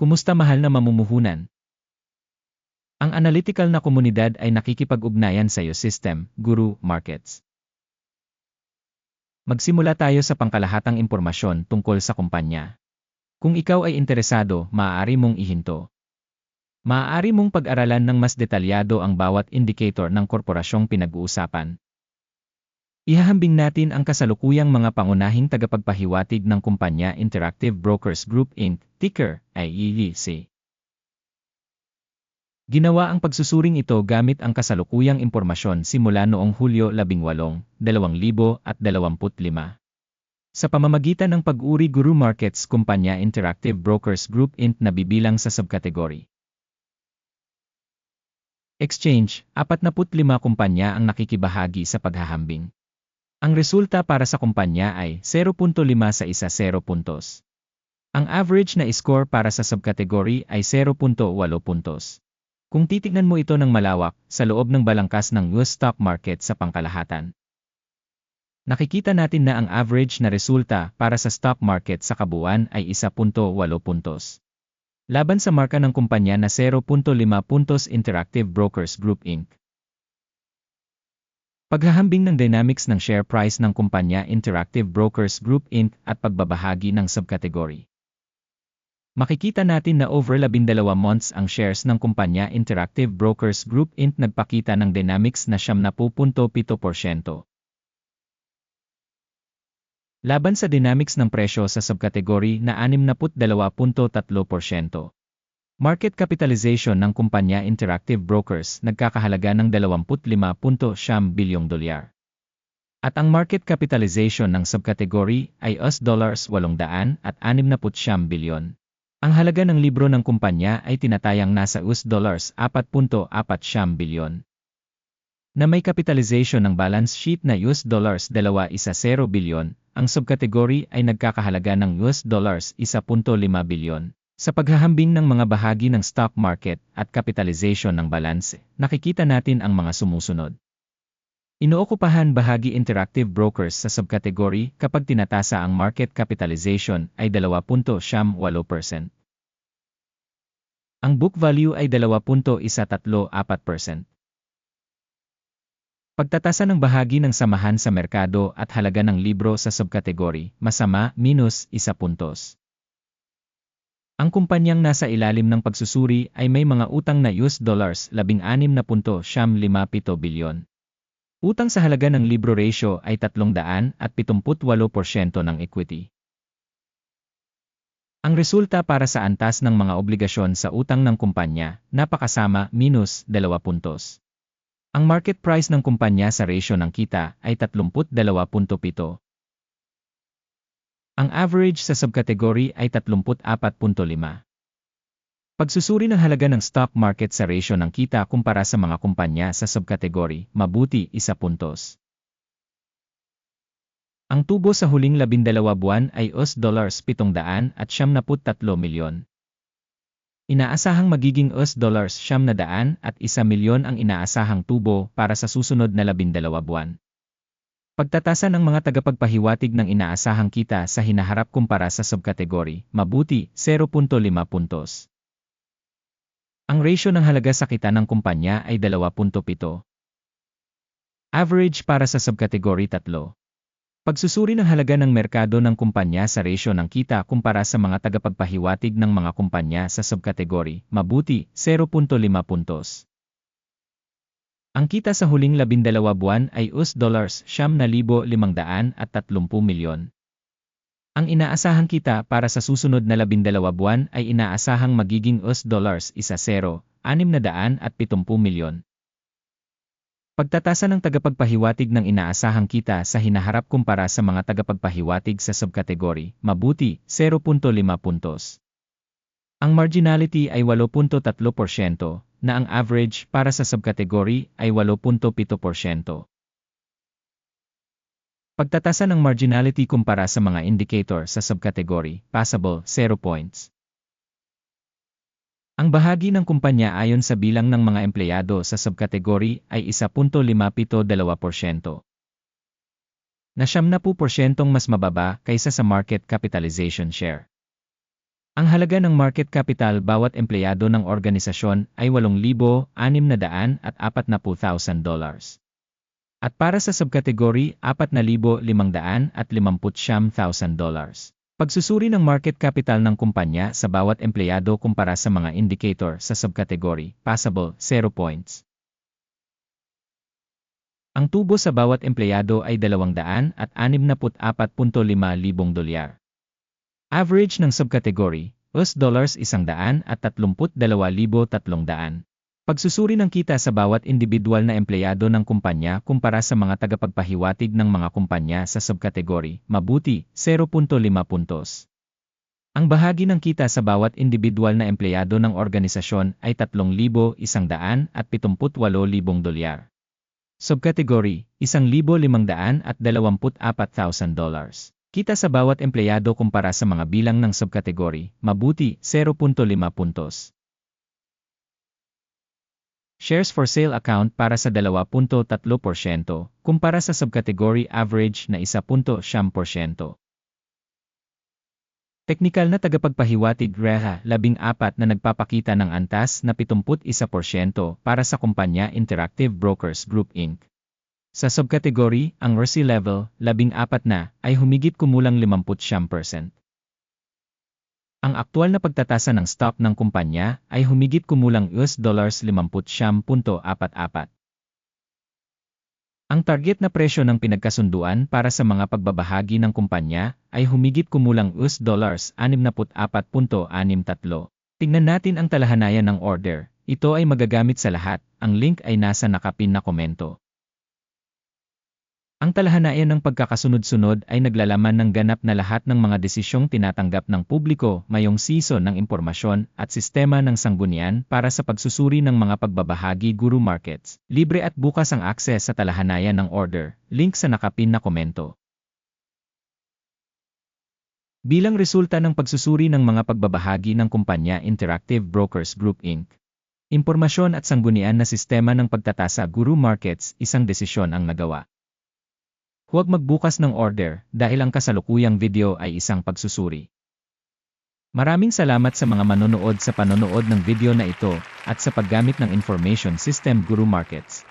Kumusta mahal na mamumuhunan? Ang analytical na komunidad ay nakikipag-ugnayan sa iyo system, guru, markets. Magsimula tayo sa pangkalahatang impormasyon tungkol sa kumpanya. Kung ikaw ay interesado, maaari mong ihinto. Maaari mong pag-aralan ng mas detalyado ang bawat indicator ng korporasyong pinag-uusapan. Ihahambing natin ang kasalukuyang mga pangunahing tagapagpahiwatig ng kumpanya Interactive Brokers Group Inc., ticker IEEC. Ginawa ang pagsusuring ito gamit ang kasalukuyang impormasyon simula noong Hulyo 18, 2025. Sa pamamagitan ng pag-uri Guru Markets Kumpanya Interactive Brokers Group Inc. na bibilang sa subkategory. Exchange, 45 kumpanya ang nakikibahagi sa paghahambing. Ang resulta para sa kumpanya ay 0.5 sa isa 0 puntos. Ang average na score para sa subkategory ay 0.8 puntos. Kung titignan mo ito ng malawak, sa loob ng balangkas ng US stock market sa pangkalahatan. Nakikita natin na ang average na resulta para sa stock market sa kabuuan ay 1.8 puntos. Laban sa marka ng kumpanya na 0.5 puntos Interactive Brokers Group Inc. Paghahambing ng dynamics ng share price ng kumpanya Interactive Brokers Group Inc. at pagbabahagi ng subkategory. Makikita natin na over 12 months ang shares ng kumpanya Interactive Brokers Group Inc. nagpakita ng dynamics na 70.7%. Laban sa dynamics ng presyo sa subkategory na 62.3%. Market capitalization ng kumpanya Interactive Brokers nagkakahalaga ng 25.7 bilyong dolyar. At ang market capitalization ng subkategory ay US dollars 800 at 69 bilyon. Ang halaga ng libro ng kumpanya ay tinatayang nasa US dollars 4.4 bilyon. Na may capitalization ng balance sheet na US dollars 2.10 bilyon, ang subkategory ay nagkakahalaga ng US dollars 1.5 bilyon. Sa paghahambing ng mga bahagi ng stock market at capitalization ng balanse, nakikita natin ang mga sumusunod. Inookupahan bahagi interactive brokers sa subkategory kapag tinatasa ang market capitalization ay 2.78%. Ang book value ay 2.134%. Pagtatasa ng bahagi ng samahan sa merkado at halaga ng libro sa subkategory, masama, minus, 1 puntos. Ang kumpanyang nasa ilalim ng pagsusuri ay may mga utang na US dollars 16.57 bilyon. Utang sa halaga ng libro ratio ay 378% ng equity. Ang resulta para sa antas ng mga obligasyon sa utang ng kumpanya, napakasama, minus 2 puntos. Ang market price ng kumpanya sa ratio ng kita ay 32.7. Ang average sa subkategory ay 34.5. Pagsusuri ng halaga ng stock market sa ratio ng kita kumpara sa mga kumpanya sa subkategory, mabuti, isa puntos. Ang tubo sa huling labindalawa buwan ay US dollars 700 at 73 milyon. Inaasahang magiging US dollars 700 at 1 milyon ang inaasahang tubo para sa susunod na labindalawa buwan. Pagtatasa ng mga tagapagpahiwatig ng inaasahang kita sa hinaharap kumpara sa subkategory, mabuti, 0.5 puntos. Ang ratio ng halaga sa kita ng kumpanya ay 2.7. Average para sa subkategory 3. Pagsusuri ng halaga ng merkado ng kumpanya sa ratio ng kita kumpara sa mga tagapagpahiwatig ng mga kumpanya sa subkategory, mabuti, 0.5 puntos. Ang kita sa huling labindalawa buwan ay US dollars siyam na libo limangdaan at tatlumpu milyon. Ang inaasahang kita para sa susunod na labindalawa buwan ay inaasahang magiging US dollars isa zero, anim na daan at pitumpu milyon. Pagtatasa ng tagapagpahiwatig ng inaasahang kita sa hinaharap kumpara sa mga tagapagpahiwatig sa subkategory, mabuti, 0.5 puntos. Ang marginality ay 8.3%, na ang average para sa subkategory ay 8.7%. Pagtatasa ng marginality kumpara sa mga indicator sa subkategory, passable, 0 points. Ang bahagi ng kumpanya ayon sa bilang ng mga empleyado sa subkategory ay 1.52%. Na 70% mas mababa kaysa sa market capitalization share. Ang halaga ng market capital bawat empleyado ng organisasyon ay 8,640,000 dollars. At para sa subkategory, 4,550,000 dollars. Pagsusuri ng market capital ng kumpanya sa bawat empleyado kumpara sa mga indicator sa subkategory, passable, 0 points. Ang tubo sa bawat empleyado ay 200 at 64.5 libong dolyar. Average ng subkategory, US dollars 100 at 32,300. Pagsusuri ng kita sa bawat individual na empleyado ng kumpanya kumpara sa mga tagapagpahiwatig ng mga kumpanya sa subkategory, mabuti, 0.5 puntos. Ang bahagi ng kita sa bawat individual na empleyado ng organisasyon ay 3,100 at 78,000 dolyar. Subkategory, 1,500 at 24,000 dollars. Kita sa bawat empleyado kumpara sa mga bilang ng subkategory, mabuti, 0.5 puntos. Shares for sale account para sa 2.3%, kumpara sa subcategory average na 1.7%. Teknikal na tagapagpahiwatig REHA 14 na nagpapakita ng antas na 71% para sa kumpanya Interactive Brokers Group Inc. Sa subcategory, ang RSI level, 14 na, ay humigit kumulang 50%. Ang aktual na pagtatasa ng stock ng kumpanya ay humigit kumulang US dollars 50.44. Ang target na presyo ng pinagkasunduan para sa mga pagbabahagi ng kumpanya ay humigit kumulang US dollars 64.63. Tingnan natin ang talahanayan ng order. Ito ay magagamit sa lahat. Ang link ay nasa nakapin na komento. Ang talahanayan ng pagkakasunod-sunod ay naglalaman ng ganap na lahat ng mga desisyong tinatanggap ng publiko mayong season ng impormasyon at sistema ng sanggunian para sa pagsusuri ng mga pagbabahagi Guru Markets. Libre at bukas ang akses sa talahanayan ng order. Link sa nakapin na komento. Bilang resulta ng pagsusuri ng mga pagbabahagi ng kumpanya Interactive Brokers Group Inc. Impormasyon at sanggunian na sistema ng pagtatasa Guru Markets isang desisyon ang nagawa. Huwag magbukas ng order dahil ang kasalukuyang video ay isang pagsusuri. Maraming salamat sa mga manonood sa panonood ng video na ito at sa paggamit ng Information System Guru Markets.